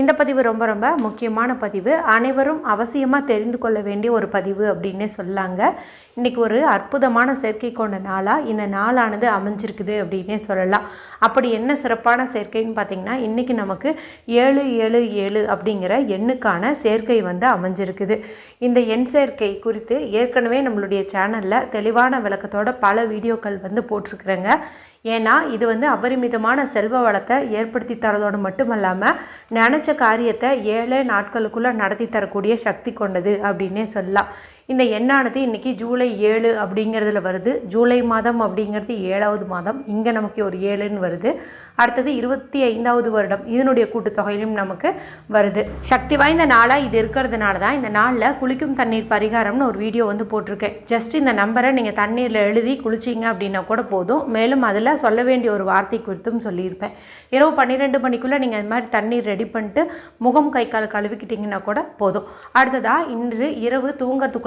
இந்த பதிவு ரொம்ப ரொம்ப முக்கியமான பதிவு. அனைவரும் அவசியமாக தெரிந்து கொள்ள வேண்டிய ஒரு பதிவு அப்படின்னே சொல்லாங்க. இன்றைக்கி ஒரு அற்புதமான சேர்க்கை கொண்ட நாளாக இந்த நாளானது அமைஞ்சிருக்குது அப்படின்னே சொல்லலாம். அப்படி என்ன சிறப்பான சேர்க்கைன்னு பார்த்திங்கன்னா இன்றைக்கி நமக்கு ஏழு ஏழு ஏழு அப்படிங்கிற எண்ணுக்கான சேர்க்கை வந்து அமைஞ்சிருக்குது. இந்த எண் சேர்க்கை குறித்து ஏற்கனவே நம்மளுடைய சேனலில் தெளிவான விளக்கத்தோட பல வீடியோக்கள் வந்து போட்டிருக்கிறேங்க. ஏன்னா இது வந்து அபரிமிதமான செல்வ வளத்தை ஏற்படுத்தி தரதோடு மட்டுமல்லாமல் நினச்ச காரியத்தை ஏழே நாட்களுக்குள்ளே நடத்தி தரக்கூடிய சக்தி கொண்டது அப்படின்னே சொல்லலாம். இந்த எண்ணானது இன்றைக்கி ஜூலை ஏழு அப்படிங்கிறதுல வருது. ஜூலை மாதம் அப்படிங்கிறது ஏழாவது மாதம். இங்கே நமக்கு ஒரு ஏழுன்னு வருது. அடுத்தது இருபத்தி ஐந்தாவது வருடம். இதனுடைய கூட்டுத்தொகையிலும் நமக்கு வருது. சக்தி வாய்ந்த நாளாக இது இருக்கிறதுனால தான் இந்த நாளில் குளிக்கும் தண்ணீர் பரிகாரம்னு ஒரு வீடியோ வந்து போட்டிருக்கேன். ஜஸ்ட் இந்த நம்பரை நீங்கள் தண்ணீரில் எழுதி குளிச்சிங்க அப்படின்னா கூட போதும். மேலும் அதில் சொல்ல வேண்டிய ஒரு வார்த்தை குறித்தும் சொல்லியிருப்பேன். இரவு பன்னிரெண்டு மணிக்குள்ளே நீங்கள் அது மாதிரி தண்ணீர் ரெடி பண்ணிட்டு முகம் கை கால் கழுவிக்கிட்டிங்கன்னா கூட போதும். அடுத்ததாக இன்று இரவு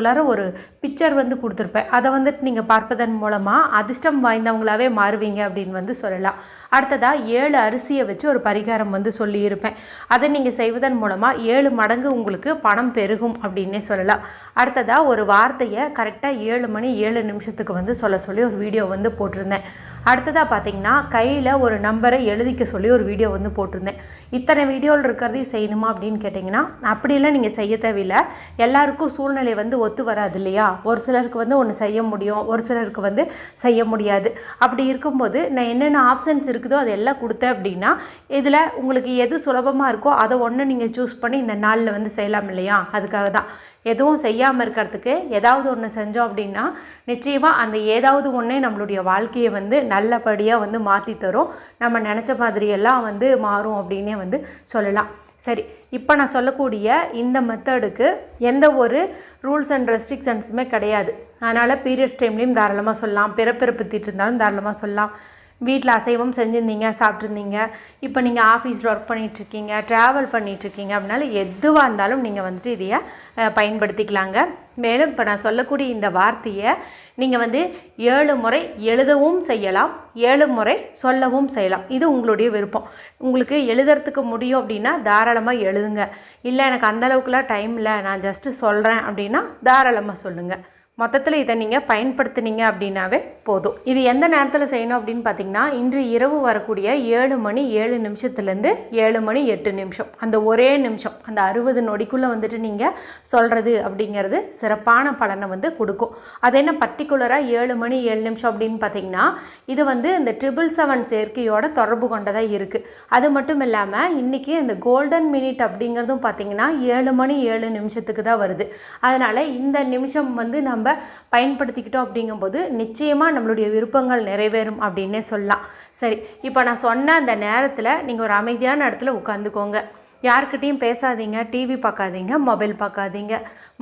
தூங்கறதுக்குள்ளார ஒரு பிக்சர் வந்து கொடுத்துருப்பேன். அதை வந்துட்டு நீங்கள் பார்ப்பதன் மூலமாக அதிர்ஷ்டம் வாய்ந்தவங்களாவே மாறுவீங்க அப்படின்னு வந்து சொல்லலாம். அடுத்ததாக ஏழு அரிசியை வச்சு ஒரு பரிகாரம் வந்து சொல்லியிருப்பேன். அதை நீங்கள் செய்வதன் மூலமாக ஏழு மடங்கு உங்களுக்கு பணம் பெருகும் அப்படின்னே சொல்லலாம். அடுத்ததாக ஒரு வார்த்தையை கரெக்டாக ஏழு மணி ஏழு நிமிஷத்துக்கு வந்து சொல்ல சொல்லி ஒரு வீடியோ வந்து போட்டிருந்தேன். அடுத்ததாக பார்த்தீங்கன்னா கையில் ஒரு நம்பரை எழுதிக்க சொல்லி ஒரு வீடியோ வந்து போட்டிருந்தேன். இத்தனை வீடியோவில் இருக்கிறதையும் செய்யணுமா அப்படின்னு கேட்டிங்கன்னா அப்படியெல்லாம் நீங்கள் செய்ய தேவையில்லை. எல்லாருக்கும் சூழ்நிலை வந்து ஒத்து வராது இல்லையா? ஒரு சிலருக்கு வந்து ஒன்று செய்ய முடியும் ஒரு சிலருக்கு வந்து செய்ய முடியாது. அப்படி இருக்கும்போது நான் என்னென்ன ஆப்ஷன்ஸ் இருக்குதோ அது எல்லாம் கொடுத்தேன் அப்படின்னா இதில் உங்களுக்கு எது சுலபமாக இருக்கோ அதை ஒன்று நீங்கள் சூஸ் பண்ணி இந்த நாளில் வந்து செய்யலாம் இல்லையா? அதுக்காக தான். எதுவும் செய்யாமல் இருக்கிறதுக்கு ஏதாவது ஒன்று செஞ்சோம் அப்படின்னா நிச்சயமாக அந்த ஏதாவது ஒன்றே நம்மளுடைய வாழ்க்கையை வந்து நல்லபடியாக வந்து மாற்றி தரும். நம்ம நினச்ச மாதிரியெல்லாம் வந்து மாறும் அப்படின்னே வந்து சொல்லலாம். சரி இப்போ நான் சொல்லக்கூடிய இந்த மெத்தடுக்கு எந்த ஒரு ரூல்ஸ் அண்ட் ரெஸ்ட்ரிக்ஷன்ஸுமே கிடையாது. அதனால் பீரியட்ஸ் டைம்லேயும் தாராளமாக சொல்லலாம். பிறப்பிறப்பு தீட்டு இருந்தாலும் தாராளமாக சொல்லலாம். வீட்டில் அசைவம் செஞ்சுருந்தீங்க சாப்பிட்ருந்தீங்க இப்போ நீங்கள் ஆஃபீஸில் ஒர்க் பண்ணிகிட்ருக்கீங்க ட்ராவல் பண்ணிகிட்ருக்கீங்க அப்படின்னால எதுவாக இருந்தாலும் நீங்கள் வந்துட்டு இதையை பயன்படுத்திக்கலாங்க. மேலும் இப்போ நான் சொல்லக்கூடிய இந்த வார்த்தையை நீங்கள் வந்து ஏழு முறை எழுதவும் செய்யலாம் ஏழு முறை சொல்லவும் செய்யலாம். இது உங்களுடைய விருப்பம். உங்களுக்கு எழுதுறதுக்கு முடியும் அப்படின்னா தாராளமாக எழுதுங்க. இல்லை எனக்கு அந்தளவுக்குலாம் டைம் இல்லை நான் ஜஸ்ட்டு சொல்கிறேன் அப்படின்னா தாராளமாக சொல்லுங்கள் மொத்தத்தில் இதை நீங்கள் பயன்படுத்துனீங்க அப்படின்னாவே போதும். இது எந்த நேரத்தில் செய்யணும் அப்படின்னு பார்த்தீங்கன்னா இன்று இரவு வரக்கூடிய ஏழு மணி ஏழு நிமிஷத்துலேருந்து ஏழு மணி எட்டு நிமிஷம். அந்த ஒரே நிமிஷம் அந்த அறுபது நொடிக்குள்ளே வந்துட்டு நீங்கள் சொல்கிறது அப்படிங்கிறது சிறப்பான பலனை வந்து கொடுக்கும். அது என்ன பர்டிகுலராக ஏழு மணி ஏழு நிமிஷம் அப்படின்னு பார்த்தீங்கன்னா இது வந்து இந்த ட்ரிபிள் செவன் சேர்க்கையோட தொடர்பு கொண்டதாக இருக்குது அது மட்டும் இல்லாமல் இன்றைக்கி இந்த கோல்டன் மினிட் அப்படிங்கிறதும் பார்த்தீங்கன்னா ஏழு மணி ஏழு நிமிஷத்துக்கு தான் வருது. அதனால் இந்த நிமிஷம் வந்து நம்ம பயன்படுத்திக்கிட்டோம் அப்படிங்கும்போது நிச்சயமாக நம்மளுடைய விருப்பங்கள் நிறைவேறும் அப்படின்னே சொல்லலாம். சரி இப்போ நான் சொன்ன அந்த நேரத்தில் நீங்கள் ஒரு அமைதியான இடத்துல உட்காந்துக்கோங்க யார்கிட்டயும் பேசாதீங்க டிவி பார்க்காதீங்க மொபைல் பார்க்காதீங்க.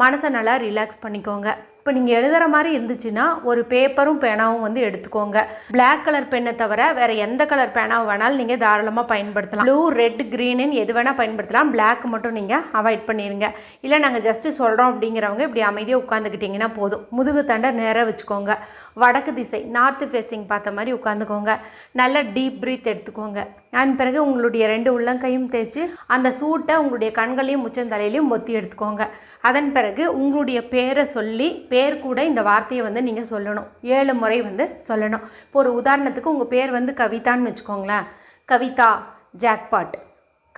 மனசை நல்லா ரிலாக்ஸ் பண்ணிக்கோங்க. இப்போ நீங்கள் எழுதுகிற மாதிரி இருந்துச்சுன்னா ஒரு பேப்பரும் பேனாவும் வந்து எடுத்துக்கோங்க. பிளாக் கலர் பெண்ணை தவிர வேறு எந்த கலர் பேனாவும் வேணாலும் நீங்கள் தாராளமாக பயன்படுத்தலாம். ப்ளூ ரெட் க்ரீனுன்னு எது வேணால் பயன்படுத்தலாம். பிளாக் மட்டும் நீங்கள் அவாய்ட் பண்ணிடுங்க இல்லை நாங்கள் ஜஸ்ட்டு சொல்கிறோம் அப்படிங்கிறவங்க இப்படி அமைதியாக உட்காந்துக்கிட்டிங்கன்னா போதும். முதுகு தண்டை நேராக வச்சுக்கோங்க. வடக்கு திசை நார்த்து ஃபேஸிங் பார்த்த மாதிரி உட்காந்துக்கோங்க நல்ல டீப் ப்ரீத் எடுத்துக்கோங்க. அதன் பிறகு உங்களுடைய ரெண்டு உள்ளங்கையும் தேய்ச்சி அந்த சூட்டை உங்களுடைய கண்களையும் முச்சந்தலையிலையும் ஒத்தி எடுத்துக்கோங்க. அதன் பிறகு உங்களுடைய பேரை சொல்லி பேர் கூட இந்த வார்த்தையை வந்து நீங்கள் சொல்லணும். ஏழு முறை வந்து சொல்லணும். இப்போ ஒரு உதாரணத்துக்கு உங்கள் பேர் வந்து கவிதான்னு வச்சுக்கோங்களேன். Kavitha jackpot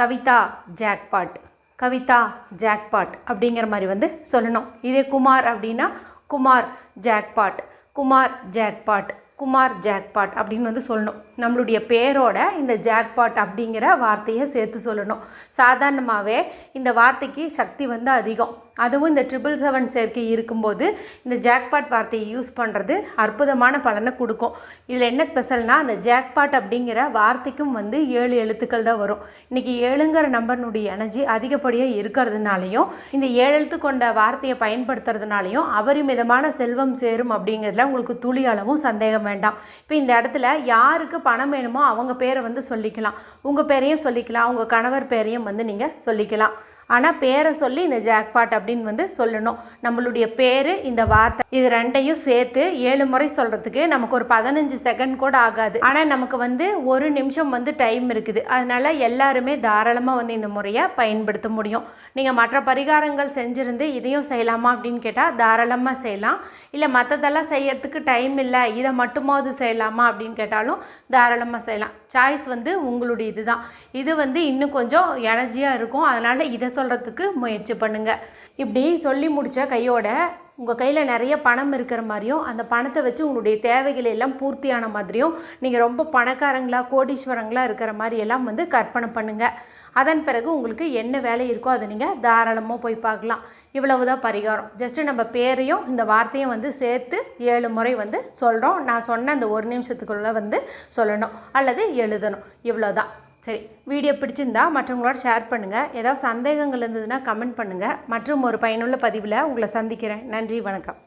Kavitha jackpot Kavitha jackpot அப்படிங்கிற மாதிரி வந்து சொல்லணும். இதே குமார் அப்படின்னா Kumar jackpot Kumar jackpot Kumar jackpot அப்படின்னு வந்து சொல்லணும். நம்மளுடைய பேரோட இந்த ஜாக்பாட் அப்படிங்கிற வார்த்தையை சேர்த்து சொல்லணும். சாதாரணமாகவே இந்த வார்த்தைக்கு சக்தி வந்து அதிகம். அதுவும் இந்த ட்ரிபிள் செவன் சேர்க்கை இருக்கும்போது இந்த ஜாக்பாட் வார்த்தையை யூஸ் பண்ணுறது அற்புதமான பலனை கொடுக்கும். இதில் என்ன ஸ்பெஷல்னால் அந்த ஜாக்பாட் அப்படிங்கிற வார்த்தைக்கும் வந்து ஏழு எழுத்துக்கள் தான் வரும். இன்றைக்கி ஏழுங்கிற நம்பர்னுடைய எனர்ஜி அதிகப்படியாக இருக்கிறதுனாலையும் இந்த ஏழு எழுத்து கொண்ட வார்த்தையை பயன்படுத்துறதுனாலையும் அபரிமிதமான செல்வம் சேரும் அப்படிங்கிறதுல உங்களுக்கு துளி அளவும் சந்தேகம் வேண்டாம். இப்போ இந்த இடத்துல யாருக்கு பணம் வேணுமோ அவங்க பேரை வந்து சொல்லிக்கலாம். உங்கள் பேரையும் சொல்லிக்கலாம். உங்கள் கணவர் பேரையும் வந்து நீங்கள் சொல்லிக்கலாம். ஆனால் பேரை சொல்லி இந்த ஜாக்பாட் அப்படின்னு வந்து சொல்லணும். நம்மளுடைய பேர் இந்த வார்த்தை இது ரெண்டையும் சேர்த்து ஏழு முறை சொல்கிறதுக்கு நமக்கு ஒரு பதினஞ்சு செகண்ட் கூட ஆகாது. ஆனால் நமக்கு வந்து ஒரு நிமிஷம் வந்து டைம் இருக்குது. அதனால் எல்லாருமே தாராளமாக வந்து இந்த முறையை பயன்படுத்த முடியும். நீங்கள் மற்ற பரிகாரங்கள் செஞ்சுருந்து இதையும் செய்யலாமா அப்படின்னு கேட்டால் தாராளமாக செய்யலாம். இல்லை மற்றதெல்லாம் செய்யறதுக்கு டைம் இல்லை இதை மட்டுமாவது செய்யலாமா அப்படின்னு கேட்டாலும் தாராளமாக செய்யலாம். சாய்ஸ் வந்து உங்களுடைய இதுதான். இது வந்து இன்னும் கொஞ்சம் எனர்ஜியாக இருக்கும். அதனால் இதை சொல்கிறதுக்கு முயற்சி பண்ணுங்கள் இப்படி சொல்லி முடித்த கையோட உங்கள் கையில் நிறைய பணம் இருக்கிற மாதிரியும் அந்த பணத்தை வச்சு உங்களுடைய தேவைகளை எல்லாம் பூர்த்தியான மாதிரியும் நீங்கள் ரொம்ப பணக்காரங்களா கோடீஸ்வரங்களா இருக்கிற மாதிரி எல்லாம் வந்து கற்பனை பண்ணுங்கள் அதன் பிறகு உங்களுக்கு என்ன வேலை இருக்கோ அதை நீங்கள் தாராளமாக போய் பார்க்கலாம். இவ்வளவு தான் பரிகாரம். ஜஸ்ட்டு நம்ம பேரையும் இந்த வார்த்தையும் வந்து சேர்த்து ஏழு முறை வந்து சொல்கிறோம் நான் சொன்ன அந்த ஒரு நிமிஷத்துக்குள்ளே வந்து சொல்லணும். அல்லது எழுதணும். இவ்வளோ தான் சரி வீடியோ பிடிச்சிருந்தா மற்றவங்களோட ஷேர் பண்ணுங்கள் ஏதாவது சந்தேகங்கள் இருந்ததுன்னா கமெண்ட் பண்ணுங்கள் மற்றும் ஒரு பயனுள்ள பதிவில் உங்களை சந்திக்கிறேன். நன்றி வணக்கம்.